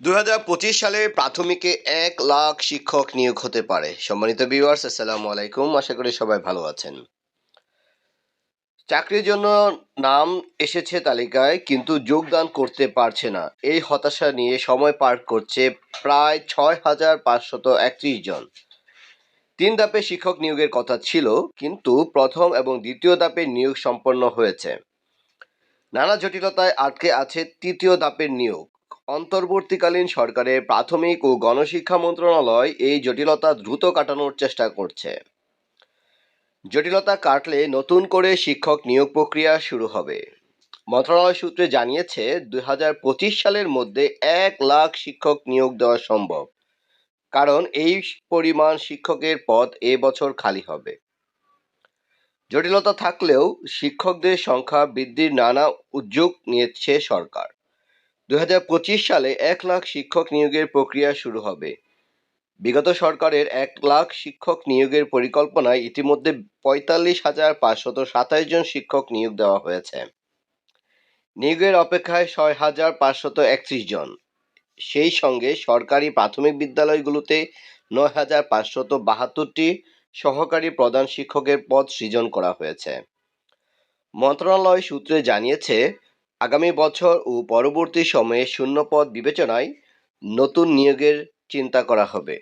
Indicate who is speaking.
Speaker 1: দুই হাজার পঁচিশ সালে প্রাথমিকে এক লাখ শিক্ষক নিয়োগ হতে পারে। সম্মানিত ভিউয়ার্স আসসালামু আলাইকুম। আশা করি সবাই ভালো আছেন। চাকরির জন্য নাম এসেছে তালিকায়, কিন্তু যোগদান করতে পারছে না। এই হতাশা নিয়ে সময় পার করছে প্রায় ছয় হাজার পাঁচশত একত্রিশ জন। তিন ধাপে শিক্ষক নিয়োগের কথা ছিল, কিন্তু প্রথম এবং দ্বিতীয় ধাপে নিয়োগ সম্পন্ন হয়েছে। নানা জটিলতায় আটকে আছে তৃতীয় ধাপের নিয়োগ। অন্তর্বর্তীকালীন সরকারের প্রাথমিক ও গণশিক্ষা মন্ত্রণালয় এই জটিলতা দ্রুত কাটানোর চেষ্টা করছে। জটিলতা কাটলে নতুন করে শিক্ষক নিয়োগ প্রক্রিয়া শুরু হবে। মন্ত্রণালয় সূত্রে জানিয়েছে দু হাজার পঁচিশ সালের মধ্যে এক লাখ শিক্ষক নিয়োগ দেওয়া সম্ভব, কারণ এই পরিমাণ শিক্ষকের পদ এ বছর খালি হবে। জটিলতা থাকলেও শিক্ষকদের সংখ্যা বৃদ্ধির নানা উদ্যোগ নিয়েছে সরকার। দুই হাজার পঁচিশ সালে এক লাখ শিক্ষক নিয়োগের প্রক্রিয়া শুরু হবে। বিগত সরকারের এক লাখ শিক্ষক নিয়োগের পরিকল্পনায় ইতিমধ্যে পঁয়তাল্লিশ হাজার পাঁচশত সাতাশ জন শিক্ষক নিয়োগ দেওয়া হয়েছে। নিয়োগের অপেক্ষায় ছয় হাজার পাঁচশত একত্রিশ জন। সেই সঙ্গে সরকারি প্রাথমিক বিদ্যালয়গুলোতে নয় হাজার পাঁচশত বাহাত্তরটি সহকারী প্রধান শিক্ষকের পদ সৃজন করা হয়েছে। মন্ত্রণালয় সূত্রে জানিয়েছে আগামী বছর ও পরবর্তী সময়ে শূন্যপদ বিবেচনায় নতুন নিয়োগের চিন্তা করা হবে।